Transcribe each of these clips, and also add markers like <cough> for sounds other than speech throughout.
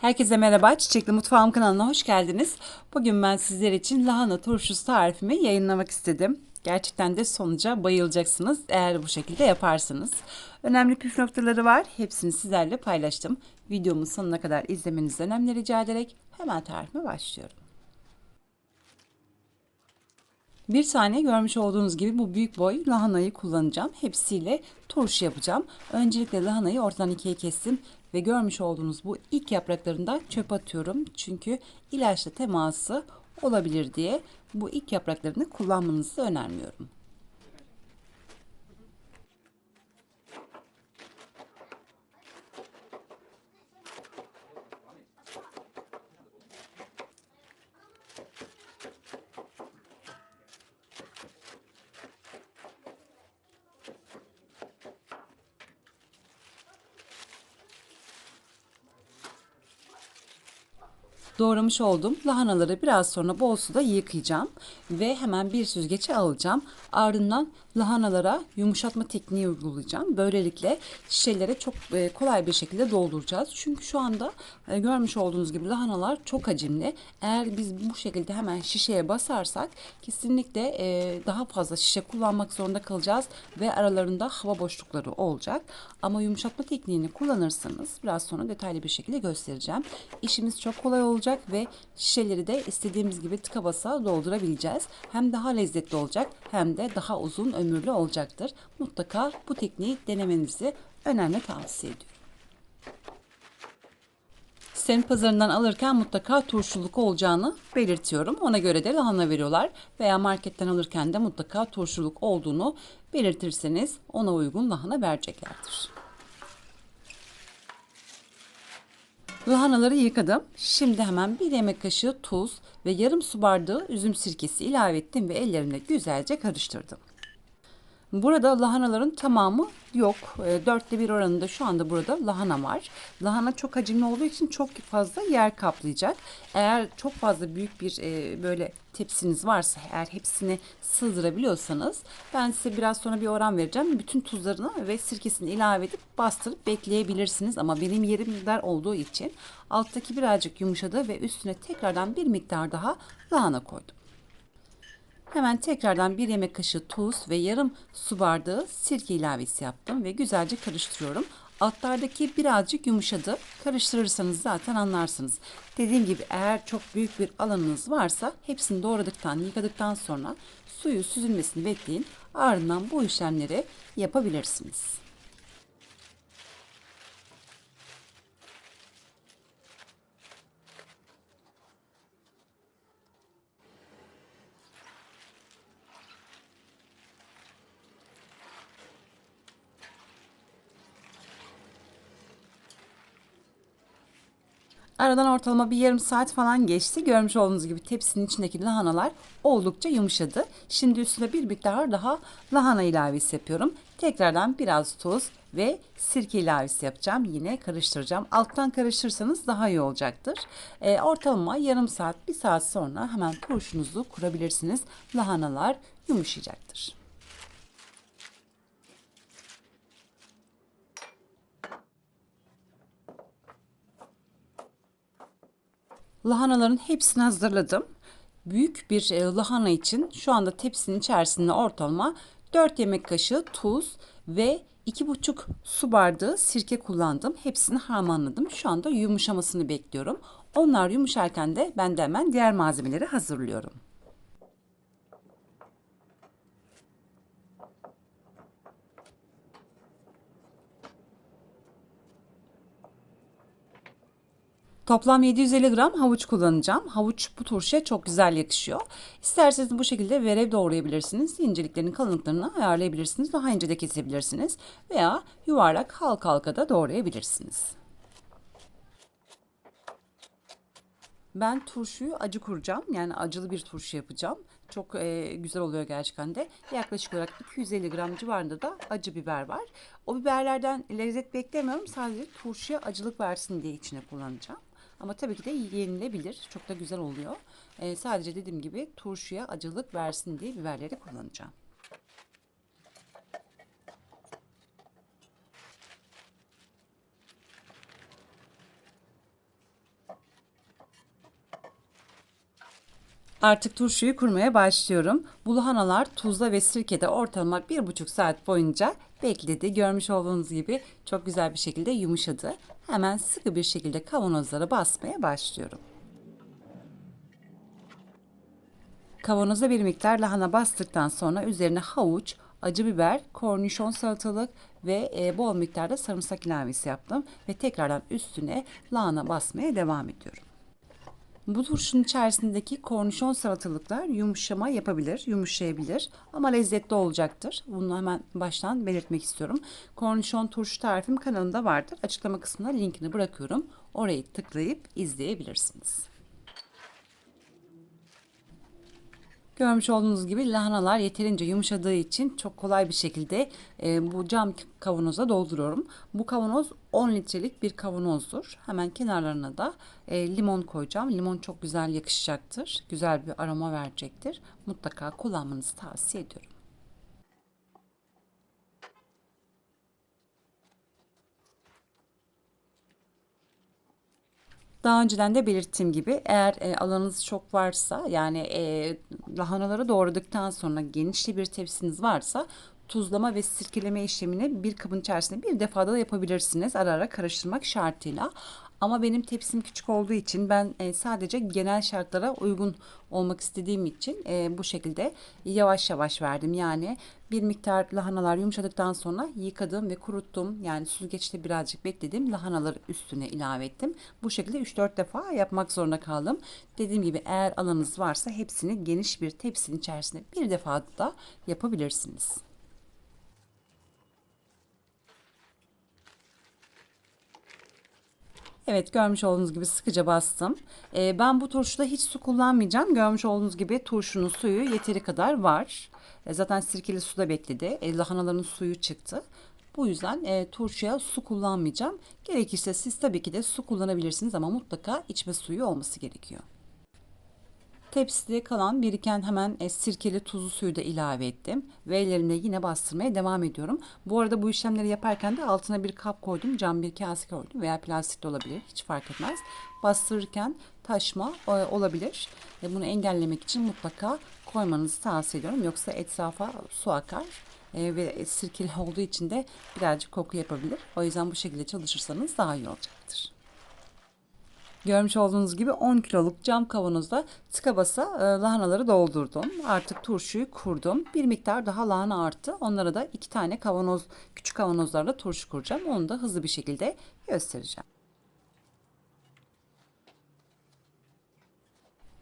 Herkese merhaba, Çiçekli Mutfağım kanalına hoş geldiniz. Bugün ben sizler için lahana turşusu tarifimi yayınlamak istedim. Gerçekten de sonuca bayılacaksınız eğer bu şekilde yaparsanız. Önemli püf noktaları var, hepsini sizlerle paylaştım. Videomun sonuna kadar izlemenizi önemli rica ederek hemen tarifime başlıyorum. Bir tane görmüş olduğunuz gibi bu büyük boy lahanayı kullanacağım. Hepsiyle turşu yapacağım. Öncelikle lahanayı ortadan ikiye kestim ve görmüş olduğunuz bu ilk yapraklarından çöp atıyorum. Çünkü ilaçla teması olabilir diye bu ilk yapraklarını kullanmanızı önermiyorum. Doğramış olduğum lahanaları biraz sonra bol suda yıkayacağım ve hemen bir süzgece alacağım. Ardından lahanalara yumuşatma tekniği uygulayacağım. Böylelikle şişelere çok e, kolay bir şekilde dolduracağız. Çünkü şu anda e, görmüş olduğunuz gibi lahanalar çok hacimli. Eğer biz bu şekilde hemen şişeye basarsak kesinlikle e, daha fazla şişe kullanmak zorunda kalacağız ve aralarında hava boşlukları olacak. Ama yumuşatma tekniğini kullanırsanız biraz sonra detaylı bir şekilde göstereceğim. İşimiz çok kolay olacak ve şişeleri de istediğimiz gibi tıka basa doldurabileceğiz. Hem daha lezzetli olacak hem de daha uzun ömürlü olacaktır. Mutlaka bu tekniği denemenizi önemli tavsiye ediyorum. Semt pazarından alırken mutlaka turşuluk olacağını belirtiyorum. Ona göre de lahana veriyorlar veya marketten alırken de mutlaka turşuluk olduğunu belirtirseniz ona uygun lahana vereceklerdir. Lahanaları yıkadım. Şimdi hemen bir yemek kaşığı tuz ve yarım su bardağı üzüm sirkesi ilave ettim ve ellerimle güzelce karıştırdım. Burada lahanaların tamamı yok. E, dörtte bir oranında şu anda burada lahana var. Lahana çok hacimli olduğu için çok fazla yer kaplayacak. Eğer çok fazla büyük bir e, böyle tepsiniz varsa eğer hepsini sığdırabiliyorsanız ben size biraz sonra bir oran vereceğim. Bütün tuzlarını ve sirkesini ilave edip bastırıp bekleyebilirsiniz. Ama benim yerim dar olduğu için alttaki birazcık yumuşadı ve üstüne tekrardan bir miktar daha lahana koydum. Hemen tekrardan bir yemek kaşığı tuz ve yarım su bardağı sirke ilavesi yaptım ve güzelce karıştırıyorum. Altlardaki birazcık yumuşadı. Karıştırırsanız zaten anlarsınız. Dediğim gibi eğer çok büyük bir alanınız varsa hepsini doğradıktan, yıkadıktan sonra suyu süzülmesini bekleyin. Ardından bu işlemleri yapabilirsiniz. Aradan ortalama bir yarım saat falan geçti. Görmüş olduğunuz gibi tepsinin içindeki lahanalar oldukça yumuşadı. Şimdi üstüne bir miktar daha lahana ilavesi yapıyorum. Tekrardan biraz tuz ve sirke ilavesi yapacağım. Yine karıştıracağım. Alttan karıştırırsanız daha iyi olacaktır. E, ortalama yarım saat, bir saat sonra hemen turşunuzu kurabilirsiniz. Lahanalar yumuşayacaktır. Lahanaların hepsini hazırladım. Büyük bir e, lahana için şu anda tepsinin içerisinde ortalama 4 yemek kaşığı tuz ve 2,5 su bardağı sirke kullandım. Hepsini harmanladım. Şu anda yumuşamasını bekliyorum. Onlar yumuşarken de ben de hemen diğer malzemeleri hazırlıyorum. Toplam 750 gram havuç kullanacağım. Havuç bu turşuya çok güzel yakışıyor. İsterseniz bu şekilde verev doğrayabilirsiniz. İnceliklerin kalınlıklarını ayarlayabilirsiniz. Daha ince de kesebilirsiniz. Veya yuvarlak halka halka da doğrayabilirsiniz. Ben turşuyu acı kuracağım. Yani acılı bir turşu yapacağım. Çok e, güzel oluyor gerçekten de. Yaklaşık olarak 250 gram civarında da acı biber var. O biberlerden lezzet beklemiyorum. Sadece turşuya acılık versin diye içine kullanacağım. Ama tabii ki de yenilebilir. Çok da güzel oluyor. Ee, sadece dediğim gibi turşuya acılık versin diye biberleri kullanacağım. Artık turşuyu kurmaya başlıyorum. Bu lahanalar tuzla ve sirkede ortalama bir buçuk saat boyunca bekledi. Görmüş olduğunuz gibi çok güzel bir şekilde yumuşadı. Hemen sıkı bir şekilde kavanozlara basmaya başlıyorum. Kavanoza bir miktar lahana bastıktan sonra üzerine havuç, acı biber, kornişon salatalık ve e, bol miktarda sarımsak ilavesi yaptım ve tekrardan üstüne lahana basmaya devam ediyorum. Bu turşunun içerisindeki kornişon salatalıklar yumuşama yapabilir, yumuşayabilir ama lezzetli olacaktır. Bunu hemen baştan belirtmek istiyorum. Kornişon turşu tarifim kanalımda vardır. Açıklama kısmına linkini bırakıyorum. Orayı tıklayıp izleyebilirsiniz. Görmüş olduğunuz gibi lahanalar yeterince yumuşadığı için çok kolay bir şekilde e, bu cam kavanoza dolduruyorum. Bu kavanoz 10 litrelik bir kavanozdur. Hemen kenarlarına da e, limon koyacağım. Limon çok güzel yakışacaktır. Güzel bir aroma verecektir. Mutlaka kullanmanızı tavsiye ediyorum. Daha önceden de belirttiğim gibi eğer e, alanınız çok varsa yani e, lahanaları doğradıktan sonra genişli bir tepsiniz varsa tuzlama ve sirkeleme işlemini bir kabın içerisinde bir defada da yapabilirsiniz. Ara ara karıştırmak şartıyla. Ama benim tepsim küçük olduğu için ben e, sadece genel şartlara uygun olmak istediğim için e, bu şekilde yavaş yavaş verdim. Yani bir miktar lahanalar yumuşadıktan sonra yıkadım ve kuruttum. Yani süzgeçte birazcık bekledim. Lahanaları üstüne ilave ettim. Bu şekilde 3-4 defa yapmak zorunda kaldım. Dediğim gibi eğer alanınız varsa hepsini geniş bir tepsinin içerisinde bir defa da yapabilirsiniz. Evet görmüş olduğunuz gibi sıkıca bastım. Ee, ben bu turşuda hiç su kullanmayacağım. Görmüş olduğunuz gibi turşunun suyu yeteri kadar var. E, zaten sirkeli suda bekledi. E, lahanaların suyu çıktı. Bu yüzden e, turşuya su kullanmayacağım. Gerekirse siz tabii ki de su kullanabilirsiniz ama mutlaka içme suyu olması gerekiyor. Tepside kalan biriken hemen e, sirkeli tuzlu suyu da ilave ettim. Ve ellerimle yine bastırmaya devam ediyorum. Bu arada bu işlemleri yaparken de altına bir kap koydum. Cam bir kase koydum veya plastik de olabilir. Hiç fark etmez. Bastırırken taşma e, olabilir. Ve bunu engellemek için mutlaka koymanızı tavsiye ediyorum. Yoksa etrafa su akar. E, ve sirkeli <laughs> olduğu için de birazcık koku yapabilir. O yüzden bu şekilde çalışırsanız daha iyi olacaktır. Görmüş olduğunuz gibi 10 kiloluk cam kavanozda tıka basa e, lahanaları doldurdum. Artık turşuyu kurdum. Bir miktar daha lahana arttı. Onlara da iki tane kavanoz, küçük kavanozlarla turşu kuracağım. Onu da hızlı bir şekilde göstereceğim.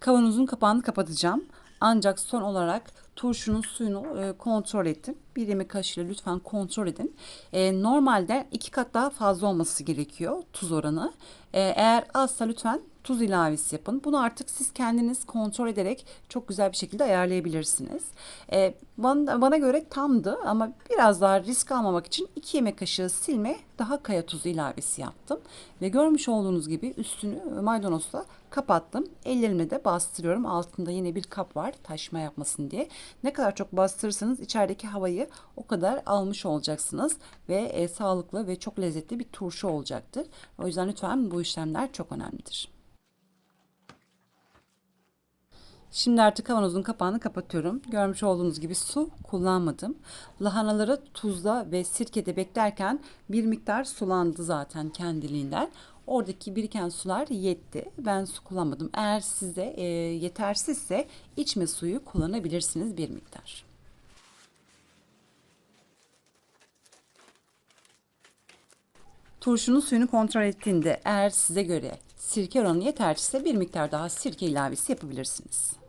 Kavanozun kapağını kapatacağım. Ancak son olarak turşunun suyunu e, kontrol ettim. Bir yemek kaşığıyla lütfen kontrol edin. E, normalde iki kat daha fazla olması gerekiyor tuz oranı. E, eğer azsa lütfen tuz ilavesi yapın. Bunu artık siz kendiniz kontrol ederek çok güzel bir şekilde ayarlayabilirsiniz. E, bana, bana göre tamdı ama biraz daha risk almamak için 2 yemek kaşığı silme daha kaya tuzu ilavesi yaptım. Ve görmüş olduğunuz gibi üstünü maydanozla kapattım. Ellerimle de bastırıyorum. Altında yine bir kap var taşma yapmasın diye. Ne kadar çok bastırırsanız içerideki havayı o kadar almış olacaksınız ve e, sağlıklı ve çok lezzetli bir turşu olacaktır. O yüzden lütfen bu işlemler çok önemlidir. Şimdi artık kavanozun kapağını kapatıyorum. Görmüş olduğunuz gibi su kullanmadım. Lahanaları tuzla ve sirkede beklerken bir miktar sulandı zaten kendiliğinden. Oradaki biriken sular yetti. Ben su kullanmadım. Eğer size e, yetersizse içme suyu kullanabilirsiniz bir miktar. Turşunun suyunu kontrol ettiğinde eğer size göre sirke oranı yetersizse bir miktar daha sirke ilavesi yapabilirsiniz.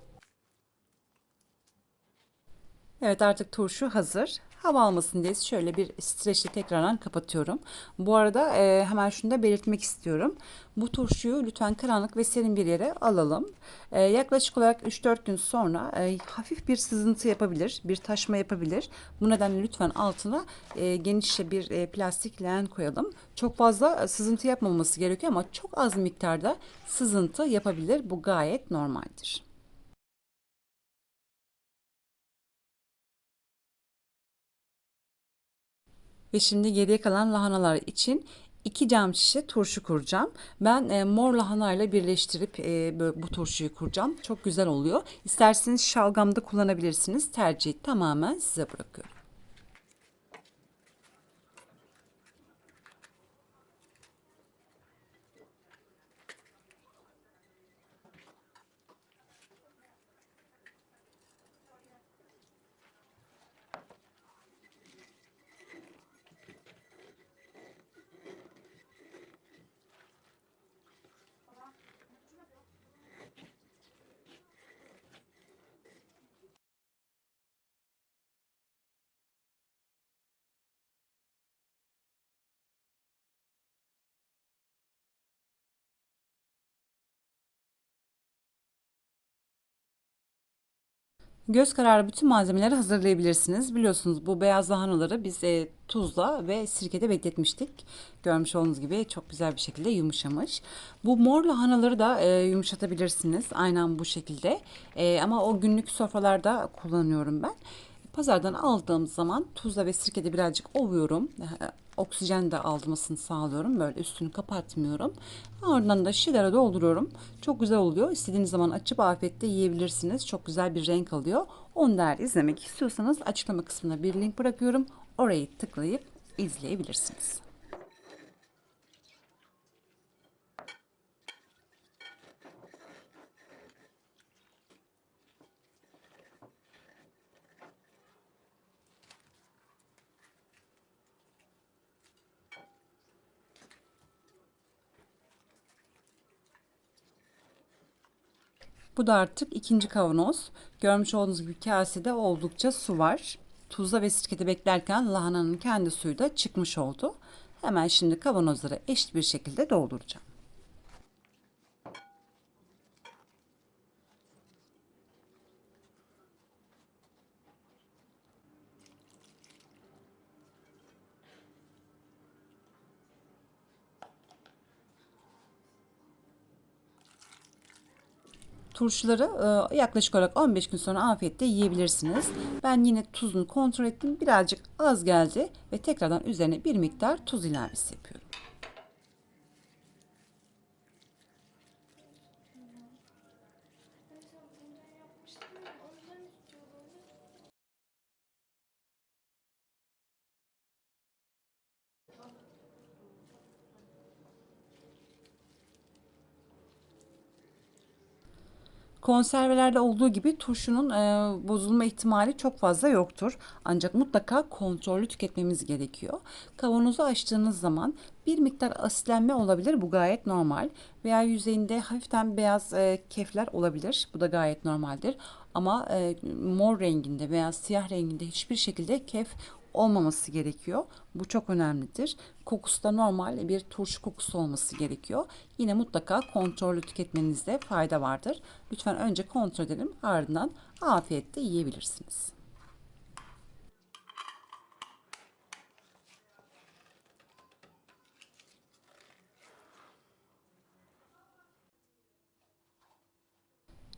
Evet artık turşu hazır. Hava almasın diye şöyle bir streçle tekrardan kapatıyorum. Bu arada e, hemen şunu da belirtmek istiyorum. Bu turşuyu lütfen karanlık ve serin bir yere alalım. E, yaklaşık olarak 3-4 gün sonra e, hafif bir sızıntı yapabilir, bir taşma yapabilir. Bu nedenle lütfen altına e, genişçe bir e, plastik leğen koyalım. Çok fazla sızıntı yapmaması gerekiyor ama çok az miktarda sızıntı yapabilir. Bu gayet normaldir. Ve şimdi geriye kalan lahanalar için 2 cam şişe turşu kuracağım. Ben e, mor lahana ile birleştirip e, böyle bu turşuyu kuracağım. Çok güzel oluyor. İsterseniz şalgamda kullanabilirsiniz. Tercih tamamen size bırakıyorum. Göz kararı bütün malzemeleri hazırlayabilirsiniz. Biliyorsunuz bu beyaz lahanaları biz e, tuzla ve sirkede bekletmiştik. Görmüş olduğunuz gibi çok güzel bir şekilde yumuşamış. Bu mor lahanaları da e, yumuşatabilirsiniz. Aynen bu şekilde. E, ama o günlük sofralarda kullanıyorum ben. Pazardan aldığım zaman tuzla ve sirkede birazcık ovuyorum. Oksijen de almasını sağlıyorum. Böyle üstünü kapatmıyorum. Ardından da şişelere dolduruyorum. Çok güzel oluyor. İstediğiniz zaman açıp afiyetle yiyebilirsiniz. Çok güzel bir renk alıyor. Onu da eğer izlemek istiyorsanız açıklama kısmına bir link bırakıyorum. Orayı tıklayıp izleyebilirsiniz. Bu da artık ikinci kavanoz. Görmüş olduğunuz gibi kasede oldukça su var. Tuzla ve sirkede beklerken lahananın kendi suyu da çıkmış oldu. Hemen şimdi kavanozları eşit bir şekilde dolduracağım. Turşuları e, yaklaşık olarak 15 gün sonra afiyetle yiyebilirsiniz. Ben yine tuzunu kontrol ettim. Birazcık az geldi ve tekrardan üzerine bir miktar tuz ilavesi yapıyorum. Konservelerde olduğu gibi turşunun e, bozulma ihtimali çok fazla yoktur. Ancak mutlaka kontrollü tüketmemiz gerekiyor. Kavanozu açtığınız zaman bir miktar asitlenme olabilir. Bu gayet normal. Veya yüzeyinde hafiften beyaz e, kefler olabilir. Bu da gayet normaldir. Ama e, mor renginde veya siyah renginde hiçbir şekilde kef olmaması gerekiyor. Bu çok önemlidir. Kokusu da normal bir turşu kokusu olması gerekiyor. Yine mutlaka kontrollü tüketmenizde fayda vardır. Lütfen önce kontrol edelim ardından afiyetle yiyebilirsiniz.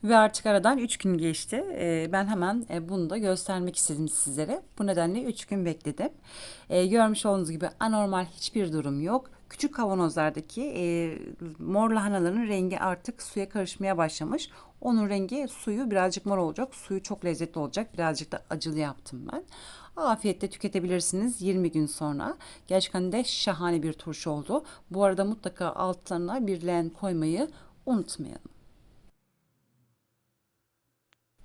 Ve artık aradan 3 gün geçti. Ee, ben hemen e, bunu da göstermek istedim sizlere. Bu nedenle 3 gün bekledim. Ee, görmüş olduğunuz gibi anormal hiçbir durum yok. Küçük kavanozlardaki e, mor lahanaların rengi artık suya karışmaya başlamış. Onun rengi suyu birazcık mor olacak. Suyu çok lezzetli olacak. Birazcık da acılı yaptım ben. Afiyetle tüketebilirsiniz 20 gün sonra. Gerçekten de şahane bir turşu oldu. Bu arada mutlaka altlarına bir leğen koymayı unutmayalım.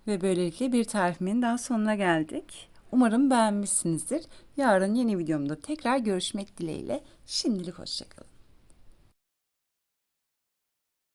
Ve böylelikle bir tarifimin daha sonuna geldik. Umarım beğenmişsinizdir. Yarın yeni videomda tekrar görüşmek dileğiyle. Şimdilik hoşçakalın.